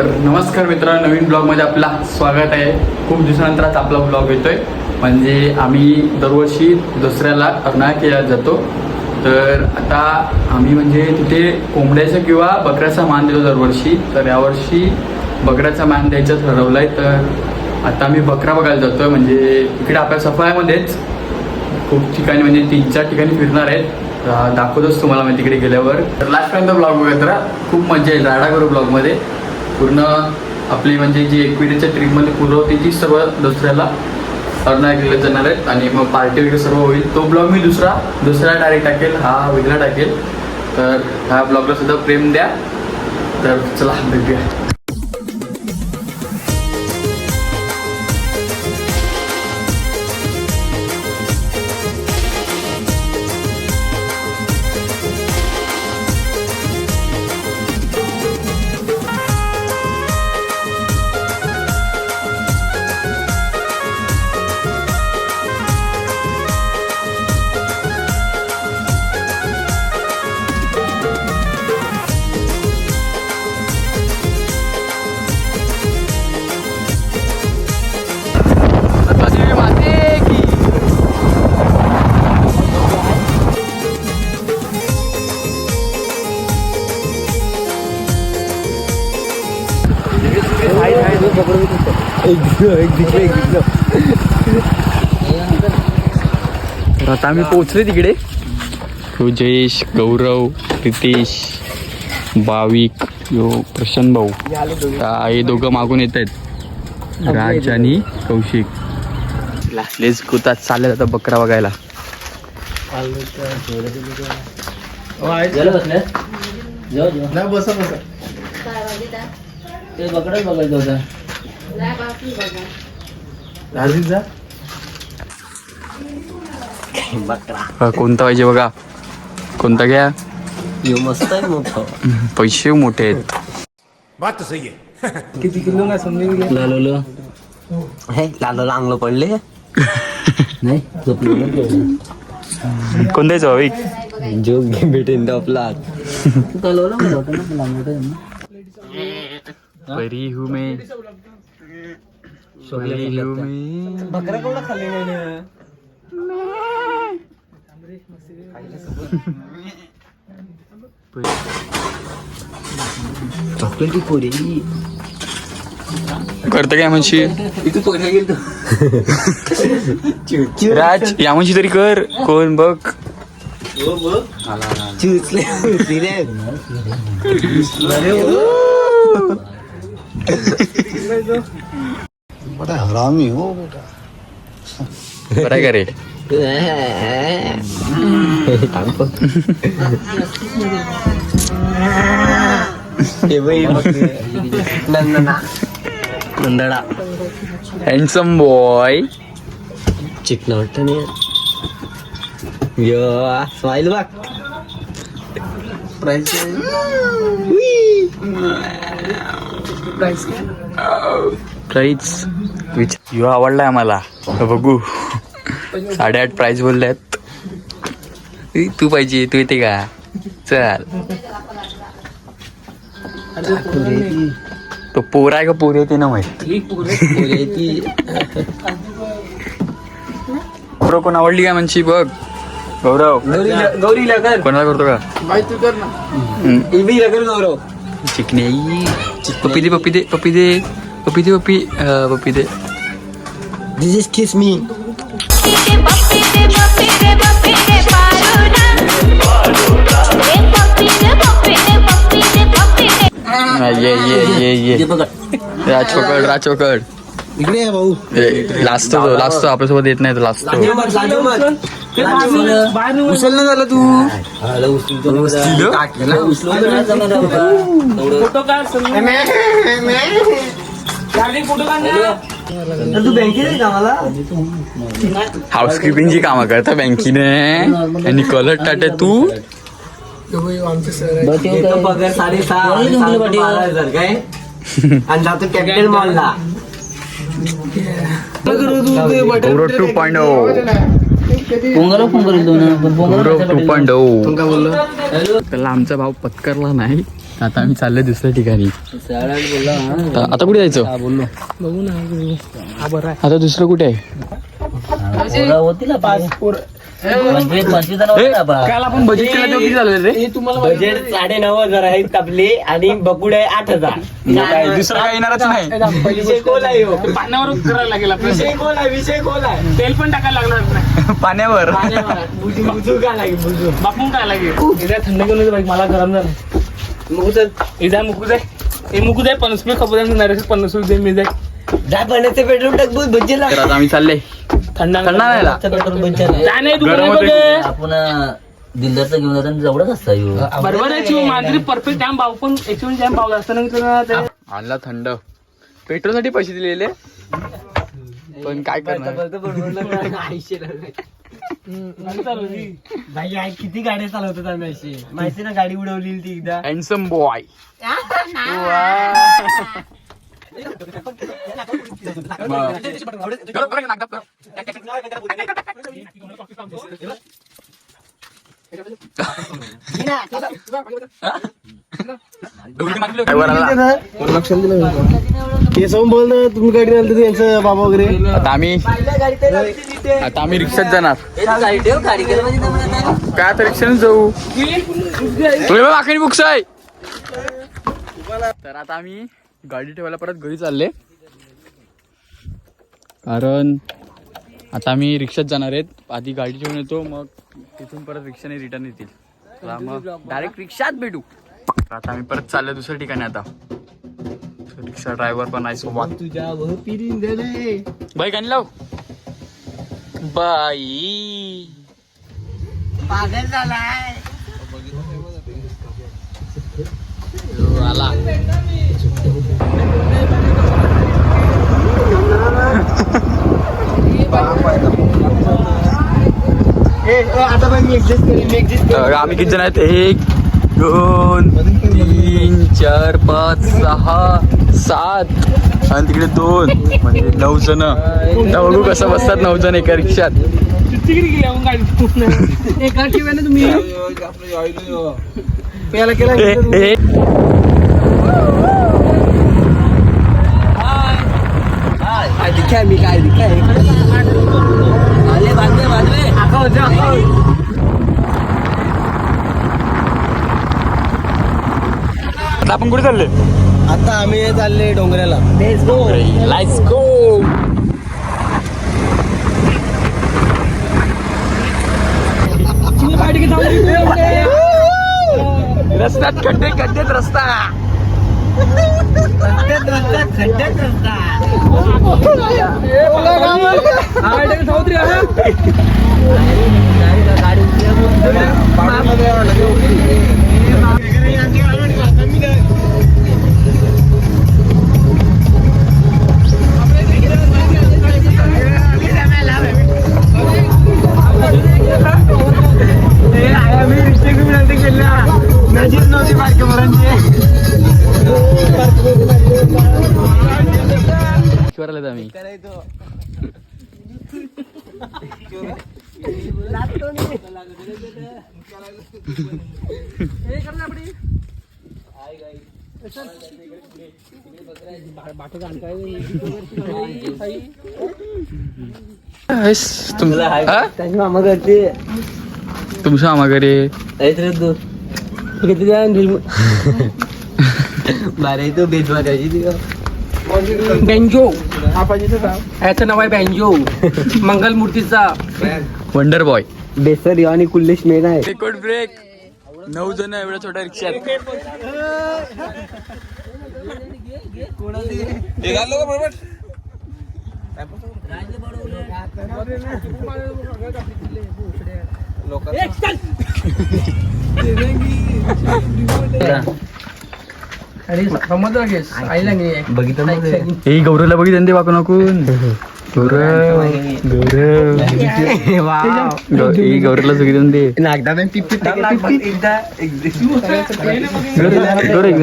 तर नमस्कार मित्रांनो नवीन ब्लॉगमध्ये आपला स्वागत आहे. खूप दिवसानंतर आज आपला ब्लॉग येतोय. म्हणजे आम्ही दरवर्षी दसऱ्याला अर्नाळा जातो. तर आता आम्ही म्हणजे तिथे कोंबड्याचा किंवा बकऱ्याचा मान देतो दरवर्षी. तर यावर्षी बकऱ्याचा मान द्यायचं ठरवलं आहे तर आता आम्ही बकरा बघायला जातोय. म्हणजे इकडे आपल्या सफाळ्यामध्येच खूप ठिकाणी म्हणजे तीन चार ठिकाणी फिरणार आहेत. दाखवतोच तुम्हाला मी तिकडे गेल्यावर. तर लास्टपर्यंत ब्लॉग बघत राहा खूप मजा येईल. राडा करू ब्लॉगमध्ये. पूर्ण आपली म्हणजे जी एकविरीच्या ट्रिपमध्ये पूर्ण होती ती सर्व दुसऱ्याला अर्धा केले जाणार आहेत. आणि मग पार्टी वगैरे सर्व होईल. तो ब्लॉग मी दुसरा दुसरा डायरेक्ट टाकेल. हा वेगळा टाकेल. तर ह्या ब्लॉगला सुद्धा प्रेम द्या. तर चला भेटूया. तर आता आम्ही पोहोचले तिकडे. रुजेश गौरव रितेश भाविक यो प्रशांत भाऊ. हे दोघं मागून येत आहेत. राज आणि कौशिक. लेच कुतात चालले आता बकरा बघायला. जेव जेव ते बघायचं होतं. बकरा. हा, कोणता पाहिजे बघा. कोणता घ्या? यो मस्त आहे मोठं. पैसे मोठे आहेत. बात तो सही है लालो हे लालो अंगलो पडले. नाही झोपलो कोणता भाविक जो गेम भेटेन होतं ना मोठं हूँ मैं परी हूँ मैं. बकरा कोणा खाल्ली नाही चॉकलेट पोरी. करतं काय म्हणशी? राज या म्हणशी तरी कर. कोण बघ. चुचले. सिरियस. बड़ा हरामी हो बेटा बरं आहे का रे नंदना नंदडा हँडसम बॉय चिकन वाटतं नाही यो स्माईल बघ प्राईस प्राईज विच यो आवडलाय आम्हाला. बघू. साडेआठ प्राईज बोलल्यात. ए, तू पाहिजे तू येते का? चल. तो पोर आहे का पोर येते ना माहिती? पोरं कोण आवडली काय म्हणशी बघ. गौरव. गौरी लगर कोणाला करतो का. लगर गौरव. चिकनी पप्पी दे पप्पी दे पप्पी दे. पप्पी दे पप्पी हा, पप्पी दे. दिस इज किस मी ये ये ये ये राज पकड राज पकड इकडे आहे भाऊ. लाजतो तो लाजतो आपल्यासोबत येत नाही तो लाजतो उचल ना झालं तू. तू बँकेत हाऊसकीपिंगची कामं करता बँकीने. आणि कलर टाटे तू? पगार साडेसहा काय? आणि जातो कॅपिटल मॉलला गौरव टू पॉईंट पोंगल पोंगल दोन पण पोंगल टू पॉईंट ओ काय बोललो? त्याला आमचा भाव पत्करला नाही. आता आम्ही चाललोय दुसऱ्या ठिकाणी. आता आता कुठे जायचं? बोललो. आता दुसरं कुठे आहे. काल आपण बजेट किती झालं रे? बजेट साडे नऊ हजार आहेत आपले आणि बकुड आहे आठ हजार. काय, दुसरं काय येणारच नाही. विषय कोल आहे ह्यो. पाण्यावर करायला लागेल आपल्याला. विषय कोल आहे? विषय कोल आहे? तेल पण टाकायला लागणार नाही. पाण्यावर. बुजू बुजू का लागेल बुजू. बापून काय लागेल. थंड बाई, मला गरम झालं चल मुकू हे मुकू दे पन्नास रुपये खबर नाही पन्नास रुपये दे मी दे जा पाण्याचे पेट्रोल टाक बुज बजेला तर आता आम्ही चालले थंड थंड नाही. पेट्रोल. आपण दिलदारचं घेऊन जातो आणि जवळच असता ह्यो. बरोबर आहे माझी परफेक्ट जाम भाव पण याच्याहून जाम भाव जास्त नाही तर ते आणला थंड. पेट्रोलसाठी पैसे दिलेले. पण काय करणार? भाई किती गाड्या चालवतात आम्ही अशी? माहिती ना गाडी उडवली ती एकदा. हँडसम बॉय केसवून बोल ना तुम्ही गाडी आलं तर यांचं बाबा वगैरे. आता आम्ही आता आम्ही रिक्षात जाणार. काय आता रिक्षाने जाऊ? तुला बाकी बुक्स आहे. तर आता आम्ही गाडी ठेवायला परत घरी चालले. कारण आता आम्ही रिक्षात जाणार आहेत. आधी गाडी ठेवून येतो मग तिथून परत रिक्षाने रिटर्न येतील. मग डायरेक्ट रिक्षात भेटू. आता आम्ही परत चाललो दुसऱ्या ठिकाणी आता. रिक्षा ड्रायव्हर पण आहे सोबत. तुझ्या पिरीन रे. बाई गाणी लाव. बाई. पागल झालाय. आला आम्ही किती जण आहेत? एक दोन तीन चार पाच सहा सात आणि तिकडे दोन म्हणजे नऊ जण बघू कसं बसतात नऊ जण एका रिक्षात तिकडे गेली आपण गाडी एका तुम्ही मी काय आता आपण कुठे चालले आता आम्ही चालले डोंगराला लाईट्स गो रस्त्यात खड्डे खड्डेत रस्ता खड्ड्यात मामा तुमच्या द्या रील बारे तो बेच मारायची ती. बँजो. याचं नाव आहे बँजो. मंगलमूर्तीचा. वंडर बॉय बेसर आणि कुल्लेश मेन आहे. रेकॉर्ड ब्रेक नऊ जण एवढ्या छोट्या रिक्षात. बघितलं ए गौरवला बघितलं ते वाकू नको गौरव. गौरव. गौरवला बघितलं ते. नागदा मॅम पिप्पी एकदा गौरव एक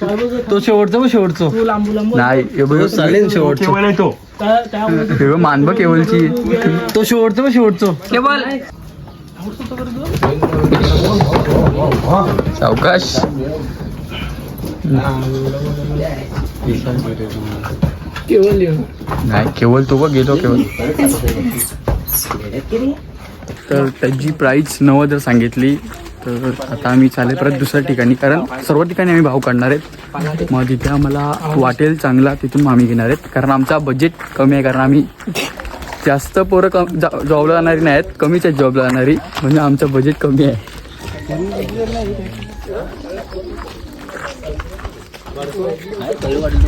केवल केवल तो शेवटचं मग शेवटचं. तू लांबू लांबू. नाही हे बघ चालेल शेवटचं. त्या- त्यामुळे हे बघ मानब केवलची तो शेवटचं मग शेवटचं. केवळ सावकाश. केवळ नाही केवळ तो बघ गेलो केवळ. तर त्याची प्राईस नऊ हजार सांगितली. तर आता आम्ही चालेल परत दुसऱ्या ठिकाणी. कारण सर्व ठिकाणी आम्ही भाव काढणार आहेत. मग जिथे आम्हाला वाटेल चांगला तिथून आम्ही घेणार आहेत. कारण आमचा बजेट कमी आहे. कारण आम्ही जास्त पोरं कम जा- जॉबला जाणारी नाही आहेत कमीच आहेत जॉबला जाणारी. म्हणजे आमचं बजेट कमी आहे.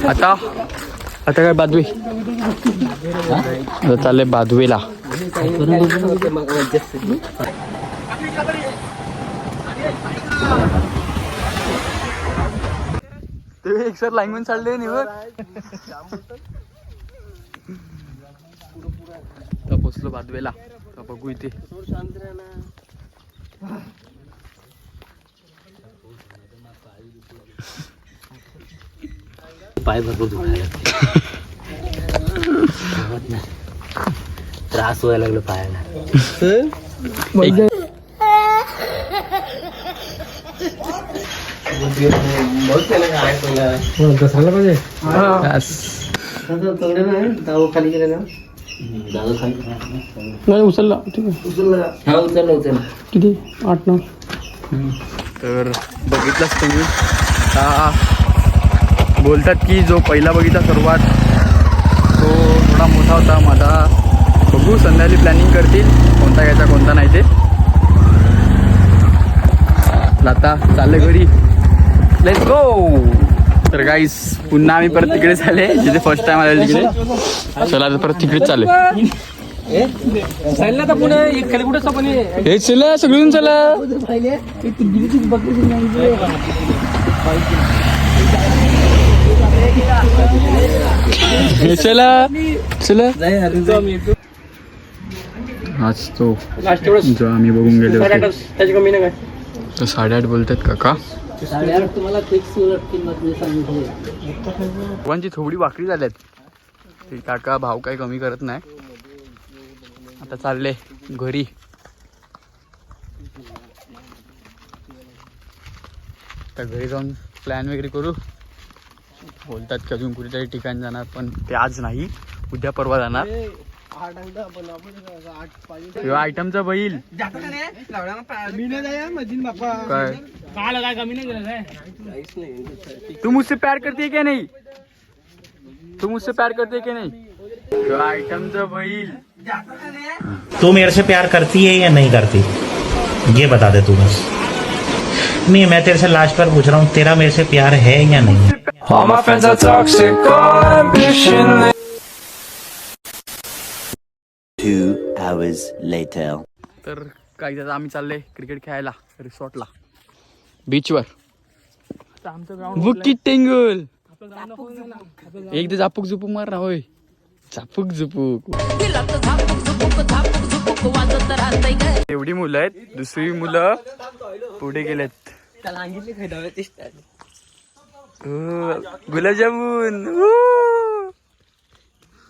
आता आता काय बादवे? चालले बादवेला. ते एक सर लाईन चालले निवड पोचलो बादवेला. आता बघू इथे. पाय भरपूर दुखायला. त्रास व्हायला लागलो पायाला. Yes. खाली गेले ना. दादा खाली नाही उचलला. ठीक आहे. हा उचल उचल किती? आठ नऊ. तर बघितलंच तुम्ही. आता बोलतात की जो पहिला बगीचा सर्वात तो थोडा मोठा होता. माझा बघू संध्याकाळी प्लॅनिंग करतील. कोणता घ्यायचा कोणता नाही ते. आता चालले घरी. लेट्स गो तर गाईस पुन्हा आम्ही परत तिकडे झाले जिथे फर्स्ट टाइम आलेलो तिकडे. चला आता परत तिकडेच चालू हे? चला सगळून चला. हे चला चला. हाच तो जो आम्ही बघून गेलो होतो. त्याची कमी नाही काय? तर साडेआठ बोलतात काका. तुम्हाला फिक्स किंमत सांगितली सर्वांची थोडी वाकडी झाल्यात. ते काका भाव काही कमी करत नाही. आता चालले घरी. तर घरी जाऊन प्लॅन वगैरे करू. बोलतात की अजून कुठेतरी ठिकाण जाणार पण ते आज नाही. उद्या परवा जाणार. किंवा आयटमचा बैल. काय? काय काय कमी नाही गेलं काय तू मुझसे प्यार करती है क्या नहीं? तू मुझसे प्यार करती है क्या नहीं? किंवा आयटमचा बैल. तू मेरे से प्यार करती है या नहीं करती? ये बता दे तू बस। नहीं मैं तेरे से लास्ट बार पूछ रहा हूँ तेरा मेरे से प्यार है या नहीं? Two hours later. तर काय त्याचं आम्ही चालले क्रिकेट खेळायला रिसॉर्टला बीचवर आमचं ग्राउंड बुकी टेंगल. एकदा झापूक झुपूक मार ना होय. झापूक झुपूक. एवढी मुलं आहेत दुसरी मुलं पुढे गेलेत. हो, गुलाबजामुन.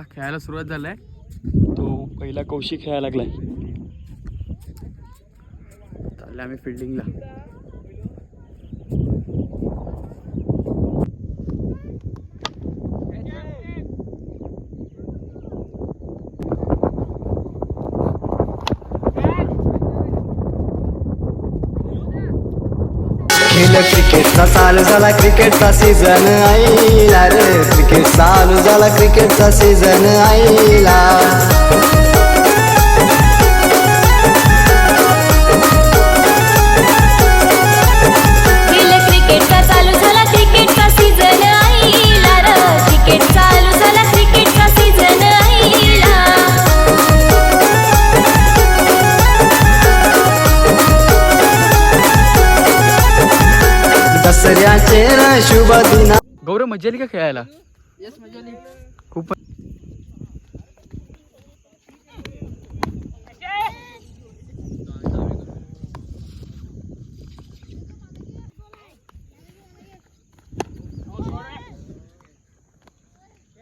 आता खेळायला सुरुवात झालाय. तो पहिला कौशिक खेळायला लागलाय. चालला आम्ही फिल्डिंगला क्रिकेटचा चालू झाला क्रिकेटचा सीझन आईला रे. क्रिकेट चालू झाला क्रिकेटचा सीझन आईला. शुभ दिना गौरव मजा आली का खेळायला? खूप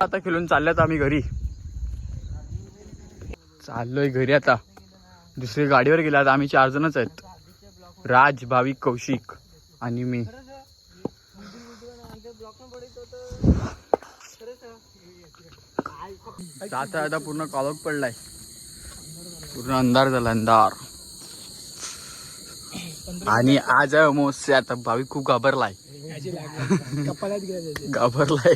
आता खेळून चालल्यात आम्ही घरी. चाललोय घरी आता. दुसरी गाडीवर गेला आता आम्ही चार जणच आहेत. राज भाविक कौशिक आणि मी. आता आता पूर्ण काळोख पडलाय. पूर्ण अंधार झाला अंधार. आणि आज अमावस्या आता भाविक खूप घाबरलाय. घाबरलाय.